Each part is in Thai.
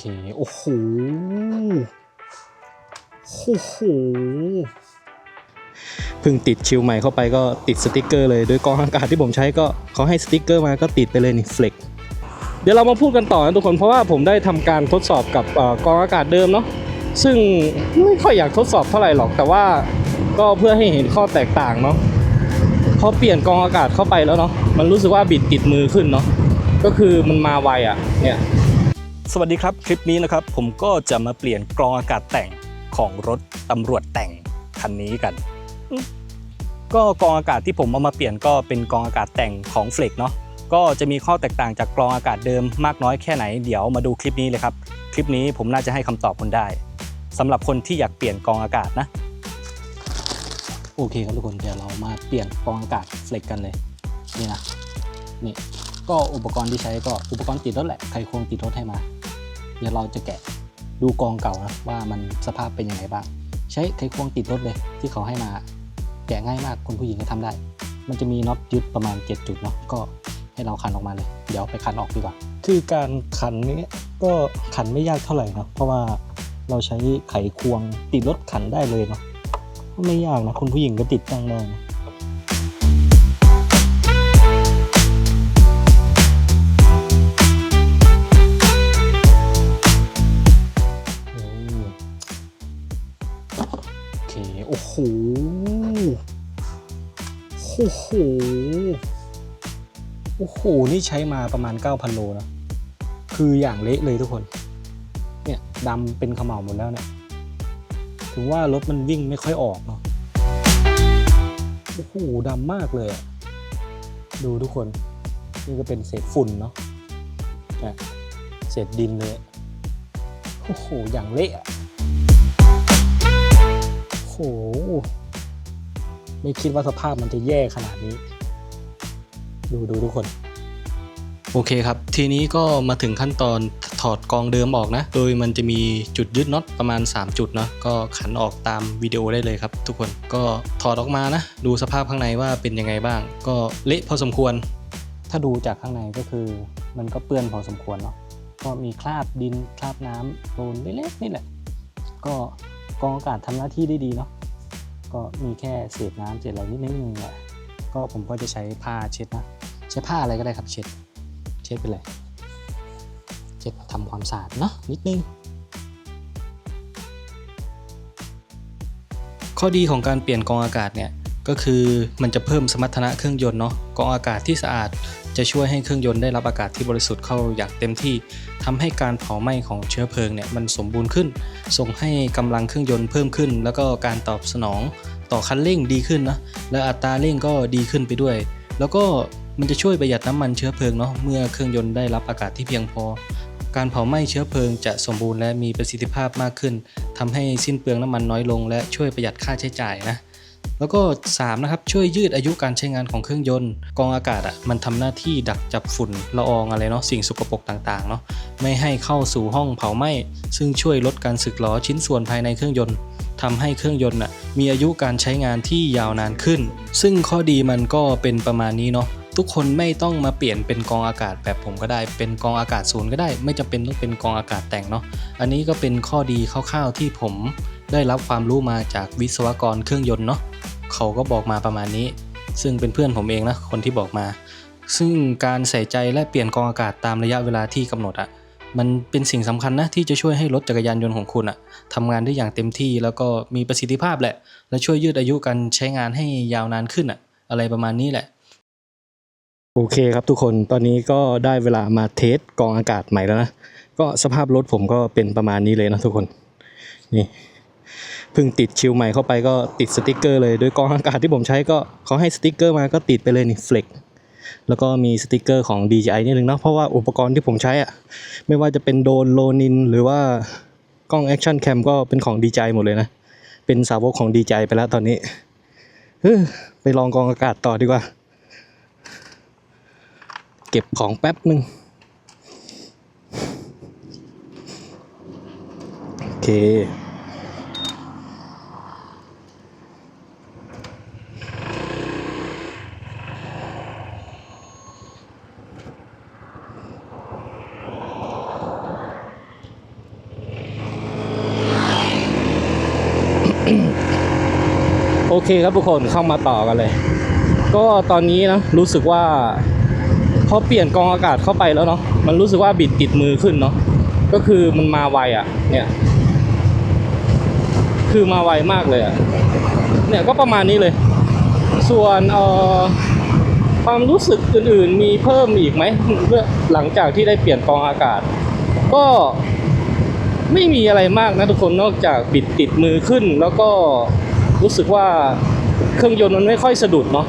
เค โอ้โห โอ้โหเพิ่งติดชิวใหม่เข้าไปก็ติดสติกเกอร์เลยโดยกองอากาศที่ผมใช้ก็เขาให้สติกเกอร์มาก็ติดไปเลยนี่เฟล็กเดี๋ยวเรามาพูดกันต่อนะทุกคนเพราะว่าผมได้ทำการทดสอบกับอกองอากาศเดิมเนาะซึ่งไม่ค่อยอยากทดสอบเท่าไหร่หรอกแต่ว่าก็เพื่อให้เห็นข้อแตกต่างเนาะพอเปลี่ยนกองอากาศเข้าไปแล้วเนาะมันรู้สึกว่าบิดติดมือขึ้นเนาะก็คือมันมาไวอะเนี่ย สวัสดีครับ คลิปนี้นะครับผมก็จะมาเปลี่ยนกรองอากาศแต่งของรถตำรวจแต่งคันนี้กัน ก็กรองอากาศที่ผมเอามาเปลี่ยนก็เป็นกรองอากาศแต่งของเฟล็กเนาะก็จะมีข้อแตกต่างจากกรองอากาศเดิมมากน้อยแค่ไหนเดี๋ยวมาดูคลิปนี้เลยครับ คลิปนี้ผมน่าจะให้คำตอบคุณได้สำหรับคนที่อยากเปลี่ยนกรองอากาศนะ โอเคครับทุกคนเดี๋ยวเรามาเปลี่ยนกรองอากาศเฟล็กกันเลยนี่นะนี่ก็อุปกรณ์ที่ใช้ก็อุปกรณ์ติดรถแหละ ใครควงติดรถให้มา เดี๋ยวเราจะแกะดูกองเก่านะว่ามันสภาพเป็นยังไงบ้าง ใช้ไขควงติดรถเลยที่เขาให้มาแกะง่ายมากคุณผู้หญิงก็ทำได้ มันจะมีน็อตยึดประมาณ 7 จุดเนาะก็ให้เราขันออกมาเลย เดี๋ยวไปขันออกดีกว่า คือการขันนี้ก็ขันไม่ยากเท่าไหร่เนาะเพราะว่าเราใช้ไขควงติดรถขันได้เลยเนาะไม่ยากนะคุณผู้หญิงก็ติดตั้งได้ โอ้โหโอ้โห โอ้โห นี่ใช้มาประมาณ 9,000 โลนะ คืออย่างเละเลยทุกคน เนี่ยดำเป็นขมเหลาหมดแล้วเนี่ย ถึงว่ารถมันวิ่งไม่ค่อยออกเนาะ โอ้โหดำมากเลย ดูทุกคน นี่ก็เป็นเศษฝุ่นเนาะเศษดินเลย โอ้โห อย่างเละ ไม่คิดว่าสภาพมันจะแย่ขนาดนี้ ดูดูทุกคน โอเคครับ ทีนี้ก็มาถึงขั้นตอนถอดกองเดิมออกนะ โดยมันจะมีจุดยึดน็อตประมาณ 3 จุดเนาะก็ขันออกตามวิดีโอได้เลยครับ ทุกคนก็ถอดออกมานะ ดูสภาพข้างในว่าเป็นยังไงบ้าง ก็เละพอสมควร ถ้าดูจากข้างในก็คือ มันก็เปื้อนพอสมควรเนาะก็มีคราบดินคราบน้ำโคลนเล็กๆนี่แหละ ก็ กองอากาศทำหน้าที่ได้ดีเนาะก็มีแค่เศษน้ำเศษอะไรนิดนึงแหละก็ผมก็จะใช้ผ้าเช็ดนะใช้ผ้าอะไรก็ได้ครับเช็ด เช็ดไปเลย เช็ดทำความสะอาดเนาะนิดนึงข้อดีของการเปลี่ยนกองอากาศเนี่ย ก็คือมันจะเพิ่มสมรรถนะเครื่องยนต์เนาะกรองอากาศที่สะอาดจะช่วยให้เครื่องยนต์ได้รับอากาศที่บริสุทธิ์เข้าอย่างเต็มที่ทำให้การเผาไหม้ของเชื้อเพลิงเนี่ยมันสมบูรณ์ขึ้น ส่งให้กำลังเครื่องยนต์เพิ่มขึ้น แล้วก็การตอบสนองต่อคันเร่งดีขึ้นนะและอัตราเร่งก็ดีขึ้นไปด้วย แล้วก็มันจะช่วยประหยัดน้ำมันเชื้อเพลิงเนาะเมื่อเครื่องยนต์ได้รับอากาศที่เพียงพอ การเผาไหม้เชื้อเพลิงจะสมบูรณ์และมีประสิทธิภาพมากขึ้นทำให้สิ้นเปลืองน้ำมันน้อยลง และช่วยประหยัดค่าใช้จ่ายนะ แล้วก็ 3 นะครับ ช่วยยืดอายุการใช้งานของเครื่องยนต์ กองอากาศอะมันทำหน้าที่ดักจับฝุ่นละอองอะไรเนาะสิ่งสกปรกต่างๆเนาะไม่ให้เข้าสู่ห้องเผาไหม้ซึ่งช่วยลดการสึกหรอชิ้นส่วนภายในเครื่องยนต์ทำให้เครื่องยนต์อะมีอายุการใช้งานที่ยาวนานขึ้น ซึ่งข้อดีมันก็เป็นประมาณนี้เนาะทุกคนไม่ต้องมาเปลี่ยนเป็นกองอากาศแบบผมก็ได้ เป็นกองอากาศศูนย์ก็ได้ ไม่จำเป็นต้องเป็นกองอากาศแต่งเนาะอันนี้ก็เป็นข้อดีคร่าวๆที่ผม ได้รับความรู้มาจากวิศวกรเครื่องยนต์เนาะเขาก็บอกมาประมาณนี้ ซึ่งเป็นเพื่อนผมเองนะคนที่บอกมา ซึ่งการใส่ใจและเปลี่ยนกองอากาศตามระยะเวลาที่กำหนดอะมันเป็นสิ่งสำคัญนะที่จะช่วยให้รถจักรยานยนต์ของคุณอะทำงานได้อย่างเต็มที่แล้วก็มีประสิทธิภาพแหละ และช่วยยืดอายุการใช้งานให้ยาวนานขึ้นอะอะไรประมาณนี้แหละ โอเคครับทุกคนตอนนี้ก็ได้เวลามาเทสกองอากาศใหม่แล้วนะก็สภาพรถผมก็เป็นประมาณนี้เลยนะทุกคนนี่ เพิ่งติดชิวใหม่เข้าไปก็ติดสติกเกอร์เลยโดยกองอากาศที่ผมใช้ก็เขาให้สติกเกอร์มาก็ติดไปเลยนี่เฟล็กแล้วก็มีสติกเกอร์ของ DJI นิดนึงเนาะเพราะว่าอุปกรณ์ที่ผมใช้อะไม่ว่าจะเป็นโดนโลนินหรือว่ากล้องแอคชั่นแคมก็เป็นของ DJI หมดเลยนะ เป็นสาวกของ DJI ไปแล้วตอนนี้เฮ้ไปลองกองอากาศต่อดีกว่า เก็บของแป๊บหนึ่งโอเค เคครับทุกคนเข้ามาต่อกันเลย ก็ตอนนี้นะรู้สึกว่าพอเปลี่ยนกองอากาศเข้าไปแล้วเนาะมันรู้สึกว่าบิดติดมือขึ้นเนาะก็คือมันมาไวอะ่ะ เนี่ย คือมาไวมากเลยอะ่ะเนี่ยก็ประมาณนี้เลย ส่วนเอ่อความรู้สึกอื่นๆมีเพิ่มอีกไหมเพื่อหลังจากที่ได้เปลี่ยนกองอากาศ ก็ไม่มีอะไรมากนะทุกคนนอกจากบิดติดมือขึ้นแล้วก็ รู้สึกว่าเครื่องยนต์มันไม่ค่อยสะดุดเนาะ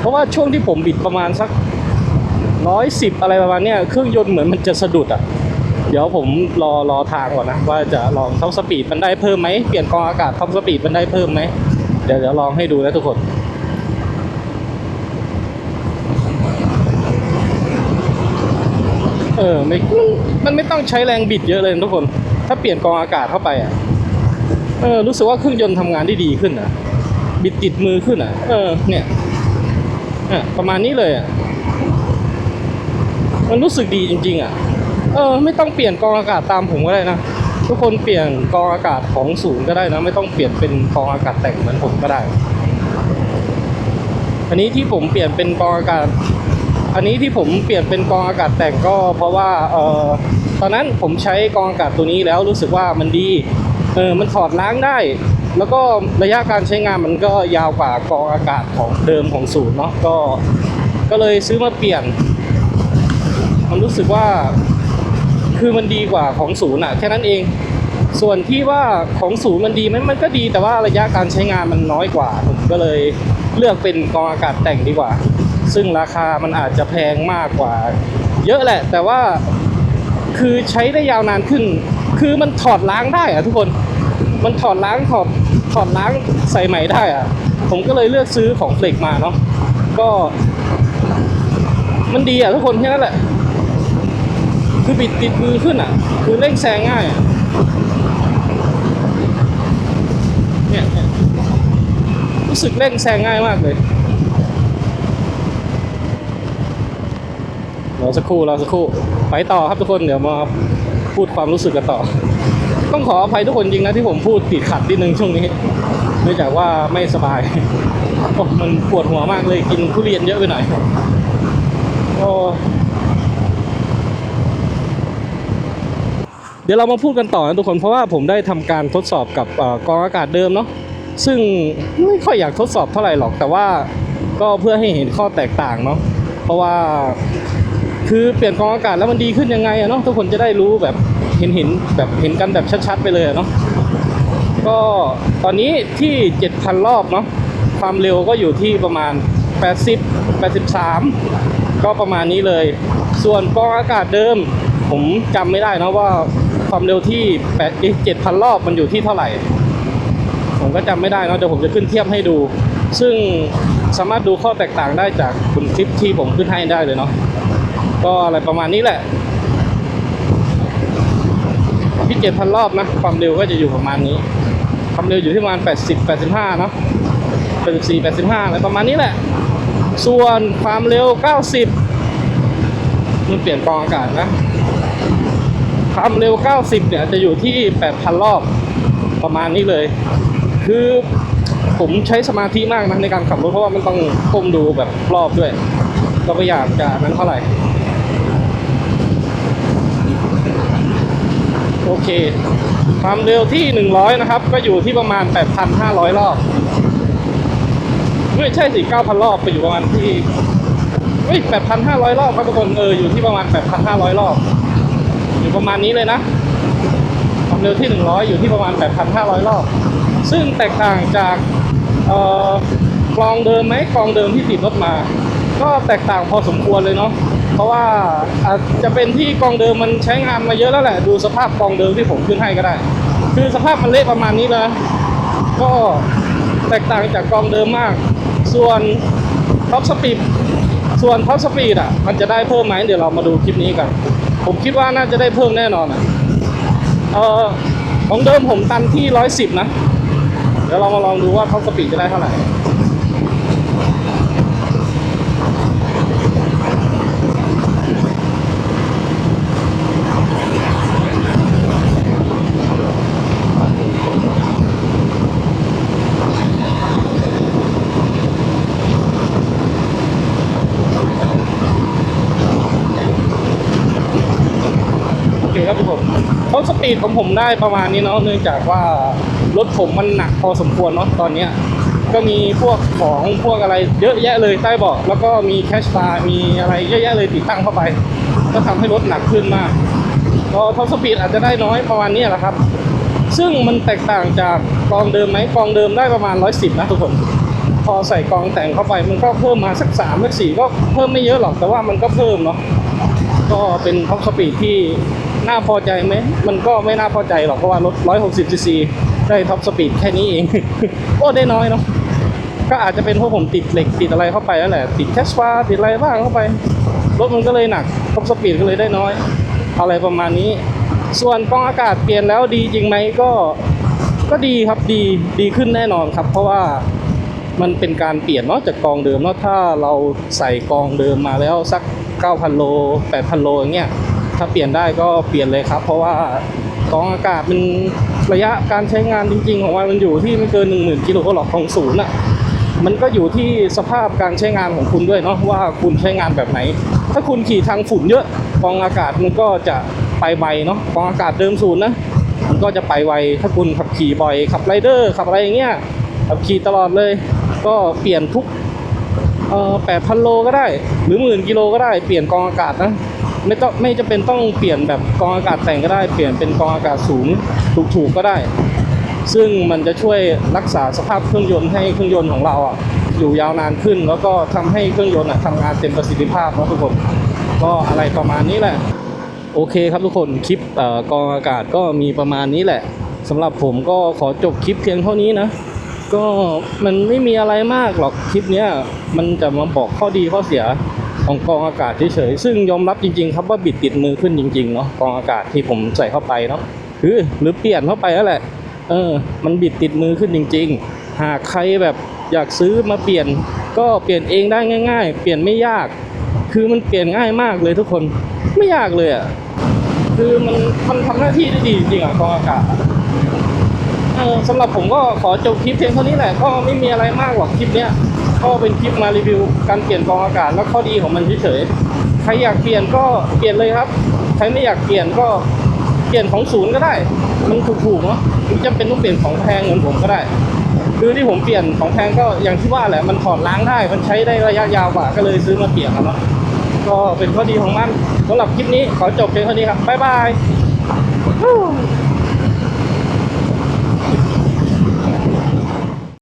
เพราะว่าช่วงที่ผมบิดประมาณสักร้อยสิบอะไรประมาณเนี้ยเครื่องยนต์เหมือนมันจะสะดุดอะ่ะเดี๋ยวผมรอรอทางก่อนนะ ว่าจะลองท็อปสปีดมันได้เพิ่มไหมเปลี่ยนกองอากาศท็อปสปีดมันได้เพิ่มไหมเดี๋ยวเดี๋ยวลองให้ดูนะทุกคนเออไม่มันไม่ต้องใช้แรงบิดเยอะเลยทุกคน ถ้าเปลี่ยนกองอากาศเข้าไปอะ เออรู้สึกว่าเครื่องยนต์ทำงานได้ดีขึ้นอะบิดติดมือขึ้นอะ เออ เนี่ยอะประมาณนี้เลยอะ มันรู้สึกดีจริง ๆ อะ เออ ไม่ต้องเปลี่ยนกองอากาศตามผมก็ได้นะ ทุกคนเปลี่ยนกองอากาศของศูนย์ก็ได้นะ ไม่ต้องเปลี่ยนเป็นกองอากาศแต่งเหมือนผมก็ได้ อันนี้ที่ผมเปลี่ยนเป็นกองอากาศ อันนี้ที่ผมเปลี่ยนเป็นกองอากาศแต่งก็เพราะว่า เออตอนนั้นผมใช้กองอากาศตัวนี้แล้วรู้สึกว่ามันดี เออมันถอดล้างได้ แล้วก็ระยะการใช้งานมันก็ยาวกว่ากองอากาศของเดิมของศูนย์เนาะก็ก็เลยซื้อมาเปลี่ยน มันรู้สึกว่าคือมันดีกว่าของศูนย์อะแค่นั้นเอง ส่วนที่ว่าของศูนย์มันดีไหมมันก็ดีแต่ว่าระยะการใช้งานมันน้อยกว่า ผมก็เลยเลือกเป็นกองอากาศแต่งดีกว่า ซึ่งราคามันอาจจะแพงมากกว่า เยอะแหละ แต่ว่าคือใช้ได้ยาวนานขึ้น คือมันถอดล้างได้อะทุกคน มันถอดล้างถอดถอดล้างใส่ใหม่ได้อะผมก็เลยเลือกซื้อของเฟลกมาเนาะ ก็ มันดีอะทุกคนแค่นั้นแหละ คือบิดติดมือขึ้นอะคือเร่งแซงง่ายอะเนี่ยเนี่ยรู้สึกเร่งแซงง่ายมากเลยรอสักครู่รอสักครู่ ไปต่อครับทุกคน เดี๋ยวมา พูดความรู้สึกกันต่อ ต้องขออภัยทุกคนจริงนะที่ผมพูดติดขัดนิดนึงช่วงนี้เนื่องจากว่าไม่สบายมันปวดหัวมากเลยกินทุเรียนเยอะไปหน่อยโอ้เดี๋ยวเรามาพูดกันต่อนะทุกคนเพราะว่าผมได้ทำการทดสอบกับอกองอากาศเดิมเนาะซึ่งไม่ค่อยอยากทดสอบเท่าไหร่หรอก แต่ว่าก็เพื่อให้เห็นข้อแตกต่างเนาะเพราะว่า คือเปลี่ยนกองอากาศแล้วมันดีขึ้นยังไงอะเนาะทุกคนจะได้รู้แบบเห็นเห็นแบบเห็นกันแบบชัดๆไปเลยเนาะก็ตอนนี้ที่7,000รอบเนาะความเร็วก็อยู่ที่ประมาณ 80 83 ก็ประมาณนี้เลย ส่วนกองอากาศเดิม ผมจำไม่ได้นะว่าความเร็วที่8 7,000รอบมันอยู่ที่เท่าไหร่ ผมก็จำไม่ได้นะเดี๋ยวผมจะขึ้นเทียบให้ดู ซึ่งสามารถดูข้อแตกต่างได้จากบนคลิปที่ผมขึ้นให้ได้เลยเนาะ ก็อะไรประมาณนี้แหละที่7,000รอบนะ ความเร็วก็จะอยู่ประมาณนี้ ความเร็วอยู่ที่ประมาณ 80 85เนาะ84 85อะไรประมาณนี้แหละ ส่วนความเร็ว 90 มันเปลี่ยนกองอากาศนะ ความเร็ว 90 เนี่ยจะอยู่ที่ 8,000 รอบประมาณนี้เลย คือผมใช้สมาธิมากนะในการขับรถเพราะว่ามันต้องก้มดูแบบรอบด้วยก็ไม่อยากจะนั้นเท่าไหร่ โอ เค ความเร็วที่ 100 นะครับ ก็อยู่ที่ประมาณ 8,500 รอบ ไม่ใช่สิ9,000 รอบไปอยู่ประมาณที่เฮ้ย8,500 รอบครับทุกคนเอออยู่ที่ประมาณ 8,500 รอบ อยู่ประมาณนี้เลยนะ ความเร็วที่ 100 อยู่ที่ประมาณ 8,500 รอบ ซึ่งแตกต่างจากเอ่อกลองเดิมไหมกลองเดิมที่ติดรถมา ก็แตกต่างพอสมควรเลยเนาะเพราะว่าอาจจะเป็นที่กองเดิมมันใช้งานมาเยอะแล้วแหละ ดูสภาพกองเดิมที่ผมขึ้นให้ก็ได้ คือสภาพมันเละประมาณนี้เลยนะก็แตกต่างจากกองเดิมมาก ส่วนท็อปสปีดส่วนท็อปสปีดอะ มันจะได้เพิ่มไหมเดี๋ยวเรามาดูคลิปนี้กัน ผมคิดว่าน่าจะได้เพิ่มแน่นอนอะเออของเดิมผมตันที่ร้อยสิบนะ เดี๋ยวเรามาลองดูว่าท็อปสปีดจะได้เท่าไหร่ เคครับทุกคนท็อปสปีดของผมได้ประมาณนี้เนาะเนื่องจากว่ารถผมมันหนักพอสมควรเนาะตอนเนี้ยก็มีพวกของพวกอะไรเยอะแยะเลยใต้เบาะแล้วก็มีแคชบาร์มีอะไรเยอะแยะเลยติดตั้งเข้าไป ก็ทำให้รถหนักขึ้นมากก็ท็อปสปีดอาจจะได้น้อยประมาณนี้แหละครับ ซึ่งมันแตกต่างจากกองเดิมไหมกองเดิมได้ประมาณ 110 นะทุกคนพอใส่กองแต่งเข้าไปมันก็เพิ่มมาสักสามสักสี่ก็เพิ่มไม่เยอะหรอกแต่ว่ามันก็เพิ่มเนาะก็เป็นท็อปสปีดที่ น่าพอใจไหม มันก็ไม่น่าพอใจหรอก เพราะว่ารถ 160ซีซีได้ท็อปสปีดแค่นี้เองโอ้ได้น้อยเนาะ ก็อาจจะเป็นเพราะผมติดเหล็กติดอะไรเข้าไปแล้วแหละ ติดแคชฟาติดอะไรบ้างเข้าไป รถมันก็เลยหนัก ท็อปสปีดก็เลยได้น้อย อะไรประมาณนี้ ส่วนกองอากาศเปลี่ยนแล้วดีจริงไหมก็ ก็ดีครับ ดี ดีขึ้นแน่นอนครับ เพราะว่ามันเป็นการเปลี่ยนเนาะจากกองเดิมเนาะถ้าเราใส่กองเดิมมาแล้วสัก 9,000 โล 8,000 โลอย่างเงี้ย ถ้าเปลี่ยนได้ก็เปลี่ยนเลยครับ เพราะว่ากองอากาศมันระยะการใช้งานจริง ๆ ของมันมันอยู่ที่ไม่เกิน10,000กิโลหรอกของศูนย์อะมันก็อยู่ที่สภาพการใช้งานของคุณด้วยเนาะว่าคุณใช้งานแบบไหน ถ้าคุณขี่ทางฝุ่นเยอะกองอากาศมันก็จะไปไวเนาะกองอากาศเดิมศูนย์นะมันก็จะไปไวถ้าคุณขับขี่บ่อยขับไรเดอร์ขับอะไรอย่างเงี้ยขับขี่ตลอดเลย ก็เปลี่ยนทุกเอ่อแปดพันโลก็ได้ หรือหมื่นกิโลก็ได้เปลี่ยนกองอากาศนะ ไม่ต้องไม่จะเป็นต้องเปลี่ยนแบบกองอากาศแต่งก็ได้ เปลี่ยนเป็นกองอากาศสูงถูกๆก็ได้ ซึ่งมันจะช่วยรักษาสภาพเครื่องยนต์ให้เครื่องยนต์ของเราอะอยู่ยาวนานขึ้น แล้วก็ทำให้เครื่องยนต์อะทำงานเต็มประสิทธิภาพนะทุกคนก็อะไรประมาณนี้แหละ โอเคครับทุกคนคลิปอกองอากาศก็มีประมาณนี้แหละสำหรับผมก็ขอจบคลิปเพียงเท่านี้นะก็มันไม่มีอะไรมากหรอกคลิปเนี้ยมันจะมาบอกข้อดีข้อเสีย ของกองอากาศเฉยๆซึ่งยอมรับจริง ๆ ครับว่าบิดติดมือขึ้นจริงๆเนาะกองอากาศที่ผมใส่เข้าไปเนาะคือหรือเปลี่ยนเข้าไปแล้วแหละ เออ มันบิดติดมือขึ้นจริง ๆ หากใครแบบอยากซื้อมาเปลี่ยนก็เปลี่ยนเองได้ง่าย ๆ เปลี่ยนไม่ยาก คือมันเปลี่ยนง่ายมากเลยทุกคนไม่ยากเลยอะคือมันมันทำหน้าที่ได้ดีจริงอะกองอากาศเออสำหรับผมก็ขอจบคลิปเพียงเท่านี้แหละก็ไม่มีอะไรมากหรอกคลิปเนี้ย ก็เป็นคลิปมารีวิวการเปลี่ยนกองอากาศและข้อดีของมันเฉยๆ ใครอยากเปลี่ยนก็เปลี่ยนเลยครับ ใครไม่อยากเปลี่ยนก็เปลี่ยนของศูนย์ก็ได้ มันถูกๆเนาะไม่จำเป็นต้องเปลี่ยนของแพงเหมือนผมก็ได้ คือที่ผมเปลี่ยนของแพงก็อย่างที่ว่าแหละ มันถอดล้างได้ มันใช้ได้ระยะยาวกว่า ก็เลยซื้อมาเปลี่ยนครับเนาะ ก็เป็นข้อดีของมันสำหรับคลิปนี้ขอจบเพียงเท่านี้ครับ บ๊ายบาย